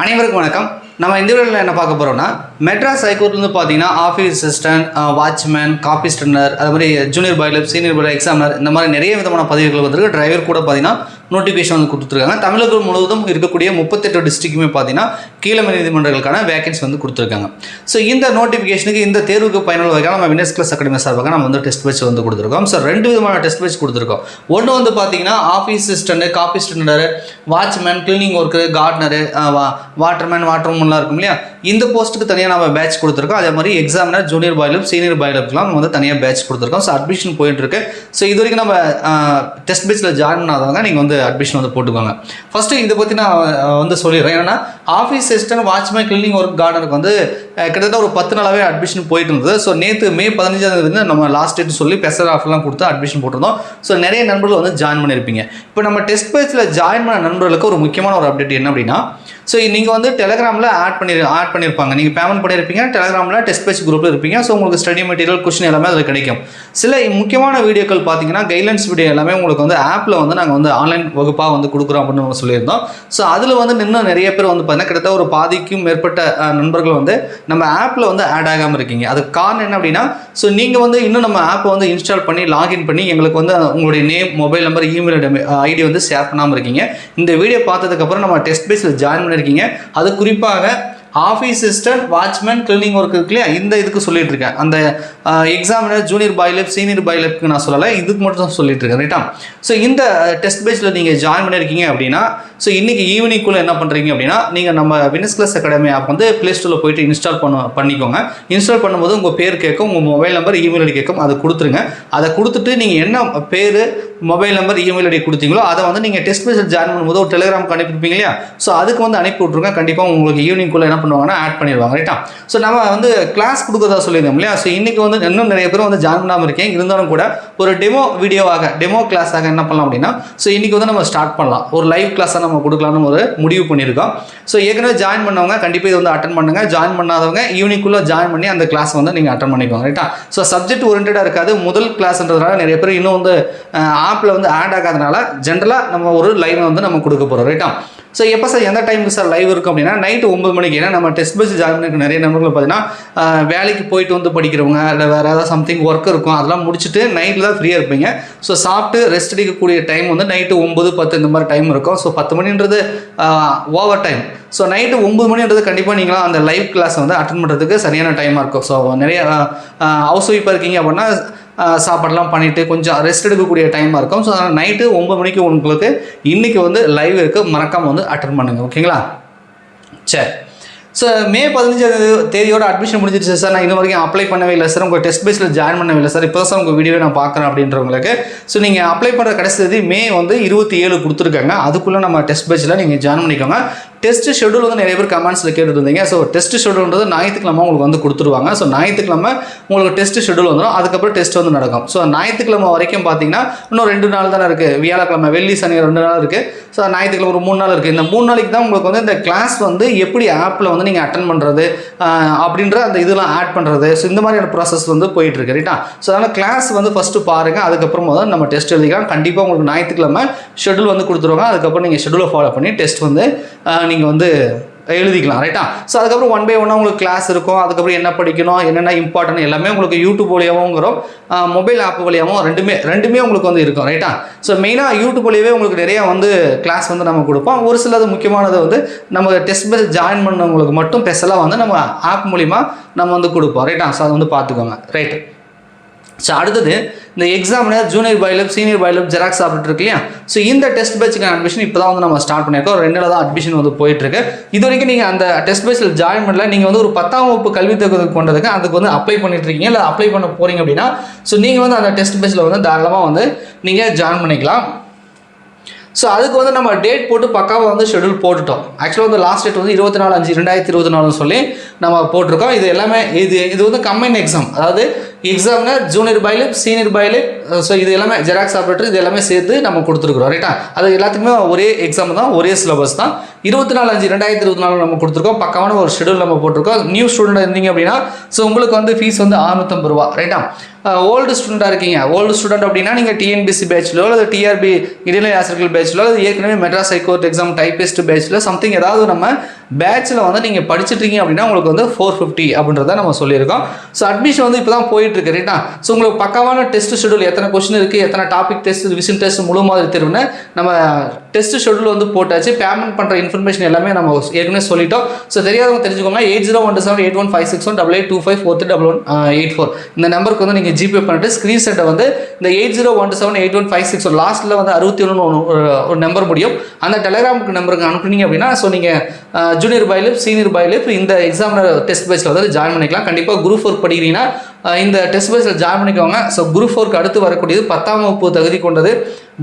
அனைவருக்கும் வணக்கம். நம்ம இந்த வீடியோவில் என்ன பார்க்க போகிறோம்னா மெட்ராஸ் ஹைகோர்ட்லேருந்து பார்த்தீங்கன்னா office assistant watchman copyist attender அது மாதிரி junior bailiff senior bailiff examiner இந்த மாதிரி நிறைய விதமான பதவிகள் வந்திருக்கு. டிரைவர் கூட பார்த்தீங்கன்னா நோட்டிஃபிகேஷன் வந்து கொடுத்துருக்காங்க. தமிழகம் முழுவதும் இருக்கக்கூடிய முப்பத்தெட்டு டிஸ்ட்ரிக்குமே பார்த்தீங்கன்னா கீழமை நீதிமன்றங்களுக்கான வேகன்சி வந்து கொடுத்துருக்காங்க. ஸோ இந்த நோட்டிஃபிகேஷனுக்கு இந்த தேர்வுக்கு பயனுள்ள வகையாக நம்ம வினஸ் கிளாஸ் அகாடமி சார்பாக நம்ம வந்து டெஸ்ட் பேட்ச் வந்து கொடுத்துருக்கோம். ஸோ ரெண்டு விதமான டெஸ்ட் பேச்சு கொடுத்துருக்கோம். ஒன்று வந்து பார்த்தீங்கன்னா office assistant copyist attender watchman cleaning work gardener waterman வாட்டர்மேன்லாம் இருக்கும் இல்லையா? இந்த போஸ்ட்டுக்கு தனியாக நம்ம பேட்ச் கொடுத்துருக்கோம். அதே மாதிரி எக்ஸாமினர் ஜூனியர் பாய்லப் சீனியர் பாய்லப்லாம் வந்து தனியாக பேட்ச் கொடுத்துருக்கோம். ஸோ அட்மிஷன் போயிட்டு இருக்கு ஸோ இது வரைக்கும் நம்ம டெஸ்ட் பேச்சில் ஜாயின் பண்ணாதவங்க நீங்கள் வந்து அட்மிஷன் வந்து போட்டுக்கோங்க. ஃபஸ்ட்டு இதை பற்றி நான் வந்து சொல்லிடுறேன். ஏன்னா office assistant watchman cleaning work கார்டனுக்கு வந்து கிட்டத்தட்ட ஒரு பத்து நாளாகவே அட்மிஷன் போயிட்டு இருந்தது. ஸோ நேற்று மே பதினஞ்சாம் வந்து நம்ம லாஸ்ட் டேட் சொல்லி பெசர் ஆஃபர்லாம் கொடுத்து அட்மிஷன் போட்டிருந்தோம். ஸோ நிறைய நண்பர்கள் வந்து ஜாயின் பண்ணியிருப்பீங்க. இப்போ நம்ம டெஸ்ட் பேஜில் ஜாயின் பண்ண நண்பர்களுக்கு ஒரு முக்கியமான ஒரு அப்டேட் என்ன அப்படின்னா ஸோ நீங்கள் வந்து டெலகிராமில் ஆட் பண்ணி ஆட் பண்ணியிருப்பாங்க. நீங்கள் பேமெண்ட் பண்ணியிருப்பீங்க டெலகிராமில் டெஸ்ட் பேஜ் குரூப்பில் இருப்பீங்க. ஸோ உங்களுக்கு ஸ்டடி மெட்டீரியல் கொஷின் எல்லாமே அதில் கிடைக்கும். சில முக்கியமான வீடியோக்கள் பார்த்தீங்கன்னா கைட்லைன்ஸ் வீடியோ எல்லாமே உங்களுக்கு வந்து ஆப்பில் வந்து நாங்கள் வந்து ஆன்லைன் வகுப்பாக வந்து கொடுக்குறோம் அப்படின்னு நம்ம சொல்லியிருந்தோம். ஸோ அதில் வந்து இன்னும் நிறைய பேர் வந்து பார்த்தீங்கன்னா கிட்டத்தட்ட ஒரு பாதிக்கும் மேற்பட்ட நண்பர்கள் வந்து நம்ம ஆப்பில் வந்து ஆட் ஆகாமல் இருக்கீங்க. அதுக்கு காரணம் என்ன அப்படின்னா ஸோ நீங்கள் வந்து இன்னும் நம்ம ஆப்பை வந்து இன்ஸ்டால் பண்ணி லாகின் பண்ணி எங்களுக்கு வந்து உங்களுடைய name mobile number email ID வந்து ஷேர் பண்ணாமல் இருக்கீங்க. இந்த வீடியோ பார்த்ததுக்கப்புறம் நம்ம டெஸ்ட் பேஸில் ஜாயின் பண்ணியிருக்கீங்க அது குறிப்பாக office assistant watchman cleaning work இருக்கு இல்லையா? இந்த இதுக்கு சொல்லிட்டு இருக்கேன். அந்த எக்ஸாமினர் ஜூனியர் பாய்லப் சீனியர் பாய்லப்க்கு நான் சொல்லலை. இதுக்கு மட்டும் தான் சொல்லிட்டு இருக்கேன் ரைட்டா ஸோ இந்த டெஸ்ட் பேஜில் நீங்கள் ஜாயின் பண்ணியிருக்கீங்க அப்படின்னா ஸோ இன்றைக்கி ஈவினிங்குள்ளே என்ன பண்ணுறீங்க அப்படின்னா நீங்கள் நம்ம வினஸ் கிளாஸ் அகாடமி ஆப் வந்து ப்ளே ஸ்டோரில் போயிட்டு இன்ஸ்டால் பண்ண பண்ணிக்கோங்க. இன்ஸ்டால் பண்ணும்போது உங்கள் பேர் கேட்கும் உங்கள் மொபைல் நம்பர் இமெயில் ஐடி கேட்கும் அதை கொடுத்துருங்க. அதை கொடுத்துட்டு நீங்கள் என்ன பேர் மொபைல் நம்பர் இமெயில் ஐடி கொடுத்தீங்களோ அதை வந்து நீங்கள் டெஸ்ட் மெசேஜ் ஜாயின் பண்ணும்போது ஒரு டெலிகிராம் அனுப்பியிருப்பீங்க இல்லையா? ஸோ அதுக்கு வந்து அனுப்பி விட்ருங்க கண்டிப்பாக உங்களுக்கு ஈவினிங்குள்ளே என்ன பண்ணுவாங்கன்னா ஆட் பண்ணிடுவாங்க ரைட்டா ஸோ நம்ம வந்து கிளாஸ் கொடுக்குறதா சொல்லியிருந்தோம் இல்லையா? ஸோ இன்றைக்கி வந்து இன்னும் நிறைய பேர் வந்து ஜாயின் பண்ணாமல் இருக்கேன். இருந்தாலும் கூட ஒரு டெமோ வீடியோவாக டெமோ கிளாஸாக என்ன பண்ணலாம் அப்படின்னா ஸோ இன்றைக்கி வந்து நம்ம ஸ்டார்ட் பண்ணலாம். ஒரு லைவ் கிளாஸாக நம்ம கொடுக்கலாம்னு ஒரு முடிவு பண்ணியிருக்கோம். ஸோ ஏற்கனவே ஜாயின் பண்ணவங்க கண்டிப்பாக இது வந்து அட்டன் பண்ணுங்க. ஜாயின் பண்ணாதவங்க ஈவினிங்குள்ளே ஜாயின் பண்ணி அந்த கிளாஸ் வந்து நீங்கள் அட்டன் பண்ணிக்கோங்க ரைட்டா ஸோ சப்ஜெக்ட் ஓரியன்டாக இருக்காது. முதல் கிளாஸ்ன்றதுனால நிறைய பேர் இன்னும் வந்து ஆப்பில் வந்து ஆட் ஆகாதனால ஜென்ரலாக நம்ம ஒரு லைவை வந்து நம்ம கொடுக்க போகிறோம் ரைட்டா ஸோ எப்போ சார் எந்த டைமுக்கு சார் லைவ் இருக்கும் அப்படின்னா நைட்டு ஒம்பது மணிக்கு. ஏன்னா நம்ம டெஸ்ட் பஸ் ஜாயின் பண்ணிருக்க நிறைய நண்பர்கள் பார்த்தீங்கன்னா வேலைக்கு போயிட்டு வந்து படிக்கிறவங்க இல்லை வேறு ஏதாவது சம்திங் ஒர்க் இருக்கும் அதெல்லாம் முடிச்சுட்டு நைட்டில் தான் ஃப்ரீயாக இருப்பீங்க. ஸோ சாப்பிட்டு ரெஸ்ட் எடுக்கக்கூடிய டைம் வந்து நைட்டு ஒம்பது பத்து இந்த மாதிரி டைம் இருக்கும். ஸோ பத்து மணின்றது ஓவர் டைம் ஸோ நைட்டு ஒம்பது மணின்றது கண்டிப்பாக நீங்களாம் அந்த லைவ் கிளாஸ் வந்து அட்டன் பண்ணுறதுக்கு சரியான டைமாக இருக்கும். ஸோ நிறைய ஹவுஸ் ஒய்ஃபாக இருக்கீங்க அப்படின்னா சாப்பாடுலாம் பண்ணிவிட்டு கொஞ்சம் ரெஸ்ட் எடுக்கக்கூடிய டைமாக இருக்கும். ஸோ அதனால் நைட்டு ஒம்பது மணிக்கு உங்களுக்கு இன்றைக்கி வந்து லைவ் இருக்குது மறக்காமல் வந்து அட்டன் பண்ணுங்கள் ஓகேங்களா சரி ஸோ மே பதினஞ்சாம் தேதியோட அட்மிஷன் முடிஞ்சிருச்சு சார் நான் இன்ன வரைக்கும் அப்ளை பண்ணவே இல்லை சார் உங்கள் டெஸ்ட் பேஸில் ஜாயின் பண்ணவே இல்லை சார் இப்போ தான் சார் உங்கள் வீடியோ நான் பார்க்குறேன் அப்படின்றவங்களுக்கு. ஸோ நீங்கள் அப்ளை பண்ணுற கடைசி தேதி மே வந்து இருபத்தி ஏழு கொடுத்துருக்காங்க. அதுக்குள்ளே நம்ம டெஸ்ட் பேஸில் நீங்கள் ஜாயின் பண்ணிக்கோங்க. டெஸ்ட் ஷெடியூல் வந்து நிறைய பேர் கமெண்ட்ஸில் கேட்டுருந்தீங்க. ஸோ டெஸ்ட் ஷெடியூல்ன்றது ஞாயிற்றுக்கிழமை உங்களுக்கு வந்து கொடுத்துருவாங்க. ஸோ ஞாயிற்றுக்கிழமை உங்களுக்கு டெஸ்ட் ஷெடியூல் வந்துடும் அதுக்கப்புறம் டெஸ்ட் வந்து நடக்கும். ஸோ ஞாயிற்றுக்கிழமை வரைக்கும் பார்த்தீங்கன்னா இன்னும் ரெண்டு நாள் தானே இருக்குது வியாழக்கிழமை வெள்ளி சனி ரெண்டு நாள் இருக்குது ஸோ ஞாயிற்றுக்கிழமை ஒரு மூணு நாள் இருக்குது இந்த மூணு நாளைக்கு தான் உங்களுக்கு வந்து இந்த கிளாஸ் வந்து எப்படி ஆப்பில் வந்து நீங்கள் அட்டன் பண்ணுறது அப்படின்ற அந்த இதெல்லாம் ஆட் பண்ணுறது ஸோ இந்த மாதிரியான ப்ராசஸ் வந்து போயிட்டுருக்கு. ரைட்டா ஸோ அதனால் கிளாஸ் வந்து ஃபஸ்ட்டு பாருங்கள் அதுக்கப்புறம் தான் நம்ம டெஸ்ட் எழுதிக்கலாம். கண்டிப்பாக உங்களுக்கு ஞாயிற்றுக்கிழமை ஷெடியூல் வந்து கொடுத்துருவாங்க. அதுக்கப்புறம் நீங்கள் ஷெடியூலை ஃபாலோ பண்ணி டெஸ்ட் வந்து நீங்கள் வந்து எழுதிக்கலாம் ரைட்டா ஸோ அதுக்கப்புறம் ஒன் பை ஒன்னாக உங்களுக்கு கிளாஸ் இருக்கும். அதுக்கப்புறம் என்ன படிக்கணும் என்னென்ன இம்பார்ட்டன் எல்லாமே உங்களுக்கு யூடியூப் வழியாகவும் மொபைல் ஆப் வழியாகவும் ரெண்டுமே ரெண்டுமே உங்களுக்கு வந்து இருக்கும் ரைட்டா ஸோ மெயினாக யூடியூப் வழியாவே உங்களுக்கு நிறையா வந்து கிளாஸ் வந்து நம்ம கொடுப்போம். ஒரு சிலது முக்கியமானது வந்து நம்ம டெஸ்ட் பேஸ் ஜாயின் பண்ணவங்களுக்கு மட்டும் ஸ்பெஷலாக வந்து நம்ம ஆப் மூலிமா நம்ம வந்து கொடுப்போம் ரைட்டா ஸோ அதை வந்து பார்த்துக்கோங்க ரைட்டு ஸோ அடுத்தது இந்த examiner junior bailiff senior bailiff xerox சாப்பிட்டு இருக்கு இல்லையா? ஸோ இந்த டெஸ்ட் பேட்சுக்கான அட்மிஷன் இப்போ தான் வந்து நம்ம ஸ்டார்ட் பண்ணியிருக்கோம். ரெண்டில் தான் அட்மிஷன் வந்து போயிட்டுருக்கு. இது வரைக்கும் நீங்கள் அந்த டெஸ்ட் பேட்சில் ஜாயின் பண்ணல. நீங்கள் வந்து ஒரு பத்தாம் வகுப்பு கல்வி தகுதி கொண்டதுக்கு அதுக்கு வந்து அப்ளை பண்ணிட்டு இருக்கீங்க. இல்லை அப்ளை பண்ண போகிறீங்க அப்படின்னா ஸோ நீங்கள் வந்து அந்த டெஸ்ட் பேட்சில் வந்து தாராளமாக வந்து நீங்கள் ஜாயின் பண்ணிக்கலாம். ஸோ அதுக்கு வந்து நம்ம டேட் போட்டு பக்காவாக வந்து ஷெடியூல் போட்டுட்டோம். ஆக்சுவலாக வந்து லாஸ்ட் டேட் வந்து இருபத்தி நாலு அஞ்சு ரெண்டாயிரத்தி இருபத்தி நாலுன்னு சொல்லி நம்ம போட்டிருக்கோம். இது எல்லாமே இது இது வந்து கம்பைன் எக்ஸாம் அதாவது examiner junior bailiff senior bailiff so இது எல்லாமே ஜெராக்ஸ் ஆப்ரேட்டர் இது எல்லாமே சேர்த்து நம்ம கொடுத்துருக்குறோம் ரைட்டா அது எல்லாத்துக்குமே ஒரே எக்ஸாம் தான் ஒரே சிலபஸ் தான். இருபத்தி நாலு அஞ்சு ரெண்டாயிரத்தி இருபத்தி நாலு நம்ம கொடுத்துருக்கோம் பக்கமான ஒரு ஷெடியூல் நம்ம போட்டிருக்கோம். நியூ ஸ்டூடெண்ட் இருந்தீங்க அப்படின்னா ஸோ உங்களுக்கு வந்து ஃபீஸ் வந்து அறுநூத்தம்பது ரூபா ரைட்டா ஓல்டு ஸ்டூடெண்ட்டாக இருக்கீங்க ஓல்டு ஸ்டூடெண்ட் அப்படின்னா நீங்கள் டிஎன்பிசி பேட்ச்லோ அல்லது டிஆர்பி இடைநிலை ஆசிரியர்கள் பேட்ச்லோ அல்லது ஏற்கனவே Madras high court exam typist பேட்ச்ல something ஏதாவது நம்ம பேட்ச்சில் வந்து நீங்கள் படிச்சுட்டு இருக்கீங்க அப்படின்னா உங்களுக்கு வந்து ஃபோர் ஃபிஃப்டி அப்படின்றத நம்ம சொல்லியிருக்கோம். ஸோ அட்மிஷன் வந்து இப்போ தான் போயிட்டு இருக்கு ரைட்டா ஸோ உங்களுக்கு பக்காவான டெஸ்ட் ஷெடியூல் எத்தனை கொஸ்டின் இருக்குது எத்தனை டாபிக் டெஸ்ட் விசின் டெஸ்ட் முழு மாதிரி தேர்வுன்னு நம்ம டெஸ்ட் ஷெடியூல் வந்து போட்டாச்சு. பேமெண்ட் பண்ணுற இன்ஃபர்மேஷன் எல்லாமே நம்ம ஏற்கனவே சொல்லிட்டோம். ஸோ தெரியாதவங்க தெரிஞ்சுக்கோங்க. Eight zero one seven eight one five six one double eight two five four three double one eight four இந்த நம்பருக்கு வந்து நீங்கள் ஜிபே பண்ணிட்டு ஸ்க்ரீன்ஷாட்டை வந்து இந்த eight zero one seven eight one five six லாஸ்ட்டில் வந்து அறுபத்தி ஒன்று ஒரு நம்பர் முடியும். அந்த டெலகிராமுக்கு நம்பருக்கு அனுப்புனீங்க அப்படின்னா ஸோ நீங்கள் ஜூனியர் பைலிப் சீனியர் பைலிப் இந்த எக்ஸாம் டெஸ்ட் பேஸில் வந்து ஜாயின் பண்ணிக்கலாம். கண்டிப்பாக குரூப் ஃபோர் படிக்கிறீங்கன்னா இந்த டெஸ்ட் பேஸில் ஜாயின் பண்ணிக்கோங்க. ஸோ குரூப் ஃபோருக்கு அடுத்து வரக்கூடியது பத்தாம் வகுப்பு தகுதி கொண்டது.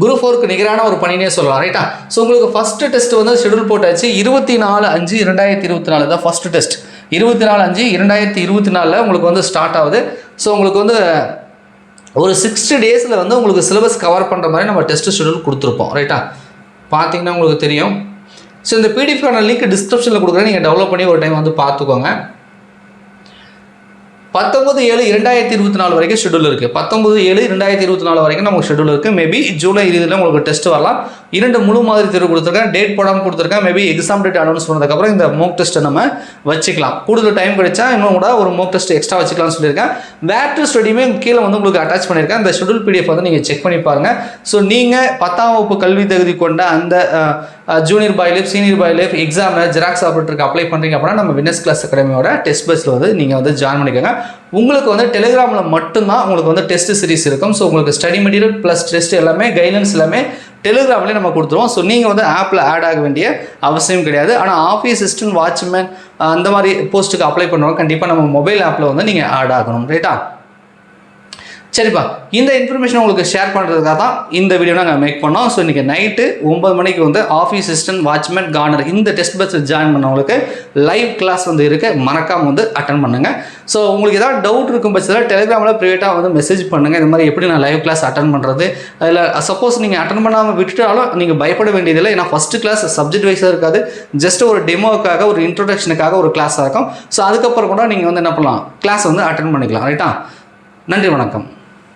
குரூப் ஃபோருக்கு நிகரான ஒரு பணினே சொல்லலாம் ரைட்டா ஸோ உங்களுக்கு ஃபஸ்ட்டு டெஸ்ட் வந்து ஷெடியூல் போட்டாச்சு. இருபத்தி நாலு அஞ்சு இரண்டாயிரத்தி இருபத்தி நாலு தான் ஃபஸ்ட்டு டெஸ்ட் இருபத்தி நாலு அஞ்சு இரண்டாயிரத்தி இருபத்தி நாலில் உங்களுக்கு வந்து ஸ்டார்ட் ஆகுது. ஸோ உங்களுக்கு வந்து ஒரு சிக்ஸ்டி டேஸில் வந்து உங்களுக்கு சிலபஸ் கவர் பண்ணுற மாதிரி நம்ம டெஸ்ட் ஷெடியூல் கொடுத்துருப்போம் ரைட்டா பார்த்தீங்கன்னா உங்களுக்கு தெரியும். ஸோ இந்த பிடிஎஃப்கான லிங்க் டிஸ்கிரிப்ஷனில் கொடுக்குறேன். நீங்கள் டெவலப் பண்ணி ஒரு டைம் வந்து பார்த்துக்கோங்க. பத்தொம்பது ஏழு இரண்டாயிரத்தி இருபத்தி நாலு வரைக்கும் ஷெடியூல் இருக்குது பத்தொம்பது ஏழு ரெண்டாயிரத்தி இருபத்தி நாலு வரைக்கும் நமக்கு ஷெடியூல் இருக்குது மேபி ஜூலை இறுதியில் உங்களுக்கு டெஸ்ட் வரலாம். இரண்டு முழு மாதிரி தேர்வு கொடுத்துருக்கேன். டேட் போடாமல் கொடுத்துருக்கேன். மேபி எக்ஸாம் டேட் அனௌன்ஸ் பண்ணதுக்கப்புறம் இந்த மோக் டெஸ்ட்டை நம்ம வச்சுக்கலாம். கூடுதல் டைம் கிடைச்சா இன்னும் கூட ஒரு மோக் டெஸ்ட் எக்ஸ்ட்ரா வச்சுக்கலாம்னு சொல்லியிருக்கேன். வேட்டு ஸ்டடியுமே கீழே வந்து உங்களுக்கு அட்டாச் பண்ணியிருக்கேன். இந்த ஷெடியூல் பிடிஎஃப் வந்து நீங்கள் செக் பண்ணி பாருங்கள் ஸோ நீங்கள் பத்தாம் வகுப்பு கல்வி தகுதி கொண்ட அந்த ஜூனியர் பாய்லிப் சீனியர் பாய்லிப் எக்ஸாமில் ஜெராக்ஸ் ஆப்ரேட்டருக்கு அப்ளை பண்ணுறீங்க அப்படின்னா நம்ம வினஸ் கிளாஸ் அகாடமியோட டெஸ்ட் பஸ்ஸில் வந்து நீங்கள் வந்து ஜாயின் பண்ணிக்கோங்க. உங்களுக்கு வந்து டெலிகிராமில் மட்டும்தான் உங்களுக்கு வந்து டெஸ்ட் சீரிஸ் இருக்கும். ஸோ உங்களுக்கு ஸ்டடி மெட்டீரியல் ப்ளஸ் டெஸ்ட் எல்லாமே கைடன்ஸ் எல்லாமே டெலிகிராம்லேயே நம்ம கொடுத்துருவோம். ஸோ நீங்கள் வந்து ஆப்பில் ஆட் ஆக வேண்டிய அவசியம் கிடையாது. ஆனால் ஆஃபீஸ் அசிஸ்டன்ட் வாட்ச்மேன் அந்த மாதிரி போஸ்ட்டுக்கு அப்ளை பண்ணுவோம் கண்டிப்பாக நம்ம மொபைல் ஆப்பில் வந்து நீங்கள் ஆட் ஆகணும். ரைட்டா சரிப்பா இந்த இன்ஃபர்மேஷன் உங்களுக்கு ஷேர் பண்ணுறதுக்காக தான் இந்த வீடியோ நாங்கள் மேக் பண்ணோம். ஸோ இன்றைக்கி நைட்டு ஒம்பது மணிக்கு வந்து ஆஃபீஸ் அசிஸ்டன்ட் வாட்ச்மேன் கார்னர் இந்த டெஸ்ட் பஸ்ஸில் ஜாயின் பண்ணவங்களுக்கு லைவ் கிளாஸ் வந்து இருக்கு. மறக்காமல் வந்து அட்டன் பண்ணுங்கள் ஸோ உங்களுக்கு ஏதாவது டவுட் இருக்கும் பட்சத்தில் டெலிகிராமில் ப்ரைவேட்டாக வந்து மெசேஜ் பண்ணுங்கள் இந்த மாதிரி எப்படி நான் லைவ் கிளாஸ் அட்டன் பண்ணுறது அதில் சப்போஸ் நீங்கள் அட்டன் பண்ணாமல் விட்டுட்டாலும் நீங்கள் பயப்பட வேண்டியதில்லை. ஏன்னா ஃபஸ்ட்டு கிளாஸ் சப்ஜெக்ட் வைஸாக இருக்காது. ஜஸ்ட் ஒரு டெமோவுக்காக ஒரு இன்ட்ரொடக்ஷனுக்காக ஒரு கிளாஸாக இருக்கும். ஸோ அதுக்கப்புறம் கூட நீங்கள் வந்து என்ன பண்ணலாம்? கிளாஸ் வந்து அட்டன் பண்ணிக்கலாம். ரைட்டா நன்றி வணக்கம்.